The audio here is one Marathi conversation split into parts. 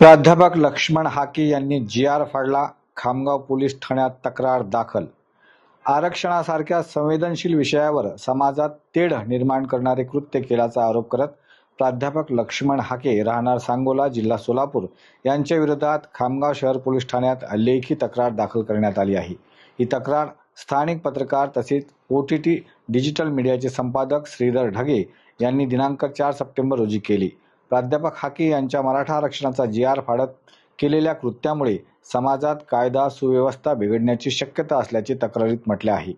प्राध्यापक लक्ष्मण हाके यांनी जी आर फाडला खामगाव पोलीस ठाण्यात तक्रार दाखल. आरक्षणासारख्या संवेदनशील विषयावर समाजात तेढ निर्माण करणारे कृत्य केल्याचा आरोप करत प्राध्यापक लक्ष्मण हाके राहणार सांगोला जिल्हा सोलापूर यांच्या विरोधात खामगाव शहर पोलीस ठाण्यात लेखी तक्रार दाखल करण्यात आली आहे. ही तक्रार स्थानिक पत्रकार तसेच ओ टी टी डिजिटल मीडियाचे संपादक श्रीधर ढगे यांनी दिनांक चार सप्टेंबर रोजी केली. प्राध्यापक हाके यांच्या मराठा आरक्षणाचा जी आर फाडत केलेल्या कृत्यामुळे समाजात कायदा सुव्यवस्था बिघडण्याची शक्यता असल्याचे तक्रारीत म्हटले आहे.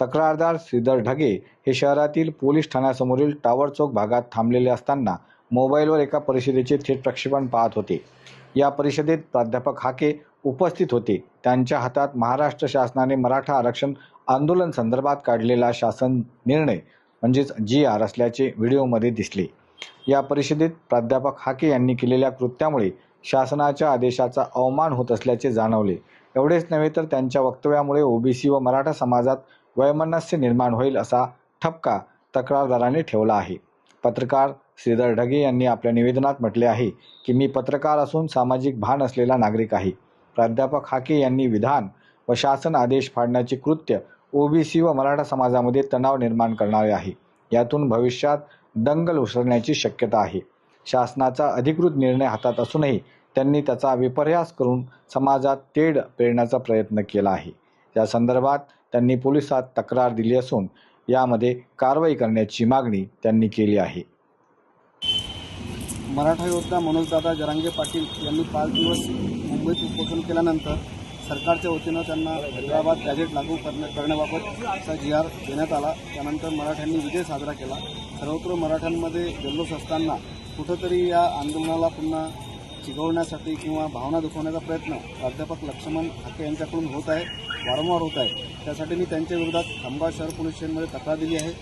तक्रारदार श्रीधर ढगे हे शहरातील पोलीस ठाण्यासमोरील टावर चौक भागात थांबलेले असताना मोबाईलवर एका परिषदेचे थेट प्रक्षेपण पाहत होते. या परिषदेत प्राध्यापक हाके उपस्थित होते. त्यांच्या हातात महाराष्ट्र शासनाने मराठा आरक्षण आंदोलन संदर्भात काढलेला शासन निर्णय म्हणजेच जी आर असल्याचे व्हिडिओमध्ये दिसले. या परिषदेत प्राध्यापक हाके यांनी केलेल्या कृत्यामुळे शासनाच्या आदेशाचा अवमान होत असल्याचे जाणवले. एवढेच नव्हे तर त्यांच्या वक्तव्यामुळे ओबीसी व मराठा समाजात वैमनस्य निर्माण होईल असा ठपका तक्रारदाराने ठेवला आहे. पत्रकार श्रीधर ढगे यांनी आपल्या निवेदनात म्हटले आहे की मी पत्रकार असून सामाजिक भान असलेला नागरिक आहे. प्राध्यापक हाके यांनी विधान व शासन आदेश फाडण्याचे कृत्य ओबीसी व मराठा समाजामध्ये तणाव निर्माण करणारे आहे. यातून भविष्यात दंगल उसळण्याची शक्यता आहे. शासनाचा अधिकृत निर्णय हातात असूनही त्यांनी त्याचा विपर्यास करून समाजात तेढ पेरण्याचा प्रयत्न केला आहे. या संदर्भात त्यांनी पोलिसात तक्रार दिली असून यामध्ये कारवाई करण्याची मागणी त्यांनी केली आहे. मराठा योद्धा मनोजदादा जरांगे पाटील यांनी पाच दिवस मुंबईत उपोषण केल्यानंतर सरकारच्या वतीनं त्यांना हैदराबाद गॅजेट लागू करण्या करण्याबाबतचा जी आर देण्यात आला. त्यानंतर मराठ्यांनी विजय साजरा केला. सर्वत्र मराठ्यांमध्ये जल्लोष असताना कुठंतरी या आंदोलनाला पुन्हा चिघवण्यासाठी किंवा भावना दुखवण्याचा प्रयत्न प्राध्यापक लक्ष्मण हाके यांच्याकडून होत आहे वारंवार होत आहे. त्यासाठी मी त्यांच्या विरोधात खामगाव शहर पोलीस स्टेशनमध्ये तक्रार दिली आहे.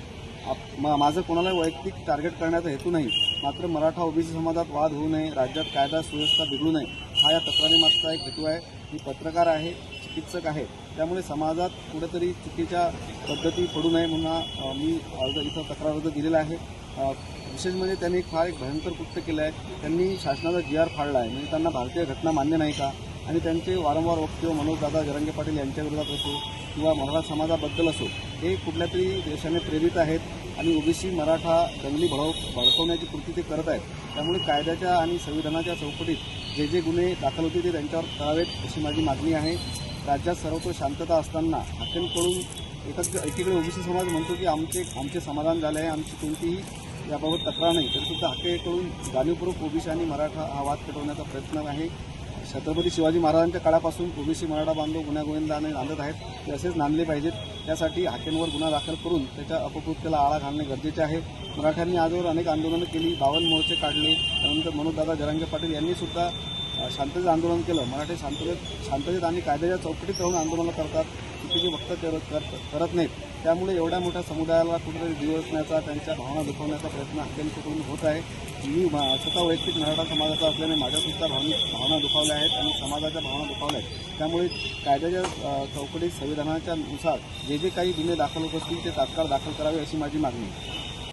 आप मा माझं कोणाला वैयक्तिक टार्गेट करण्याचा हेतू नाही. मात्र मराठा ओबीसी समाजात वाद होऊ नये राज्यात कायदा सुव्यवस्था बिघडू नये हा या तक्रारीमागचा एक हेतू आहे. मी पत्रकार आहे चिकित्सक आहे. त्यामुळे समाजात कुठेतरी चुकीच्या पद्धती पडू नये म्हणून हा, मी अर्ज इथं तक्रार अर्ज दिलेला आहे. विशेष म्हणजे त्यांनी एक फार एक भयंकर कृत्य केलं आहे त्यांनी शासनाचा जी आर फाडला आहे म्हणजे त्यांना भारतीय घटना मान्य नाही का? आणि त्यांचे वारंवार वक्तव्य मनोजदादा जरंगे पाटील यांच्या विरोधात असो किंवा मराठा समाजाबद्दल असो हे कुठल्या तरी देशाने प्रेरित आहेत आणि ओबीसी मराठा दंगली भडव भडकवण्याची कृती ते करत आहेत. त्यामुळे कायद्याच्या आणि संविधानाच्या चौकटीत जे जे गुन्हे दाखल होते ते त्यांच्यावर करावेत अशी माझी मागणी आहे. राज्यात सर्वत्र शांतता असताना हाकेंकडून एकच एकीकडे ओबीसी समाज म्हणतो की आमचे आमचे समाधान झाले आहे आमची कोणतीही याबाबत तक्रार नाही तरीसुद्धा हाकेकडून जाणीवपूर्वक ओबीसी आणि मराठा हा वाद पेटवण्याचा प्रयत्न आहे. छत्रपती शिवाजी महाराजांच्या काळापासून ओबीसी मराठा बांधव गुन्हा गोविंदाने नांदत आहेत. ते असेच नांदले पाहिजेत. त्यासाठी हाकेंवर गुन्हा दाखल करून त्याच्या अपकृत्याला आळा घालणे गरजेचे आहे. मराठ्यांनी आजवर अनेक आंदोलनं केली. बावन मोर्चे काढले. त्यानंतर मनोजदादा जरांगे पाटील यांनी सुद्धा शांततेचं आंदोलन केलं. मराठी शांततेत शांततेत आणि कायद्याच्या चौकटीत राहून आंदोलनं करतात चुकीची वक्तव्य करत करत- करत नाहीत. त्यामुळे एवढ्या मोठ्या समुदायाला कुठेतरी दिवसण्याचा त्यांच्या भावना दुखवण्याचा प्रयत्न अत्यंतकडून होत आहे. मी मा- स्वतः वैयक्तिक मराठा समाजाचा असल्याने माझ्यासुद्धा भावनिक भावना दुखावल्या आहेत आणि समाजाच्या भावना दुखावल्या आहेत. त्यामुळे कायद्याच्या चौकटीत संविधानाच्या नुसार जे जे काही गुन्हे दाखल होत असतील ते तात्काळ दाखल करावे अशी माझी मागणी आहे.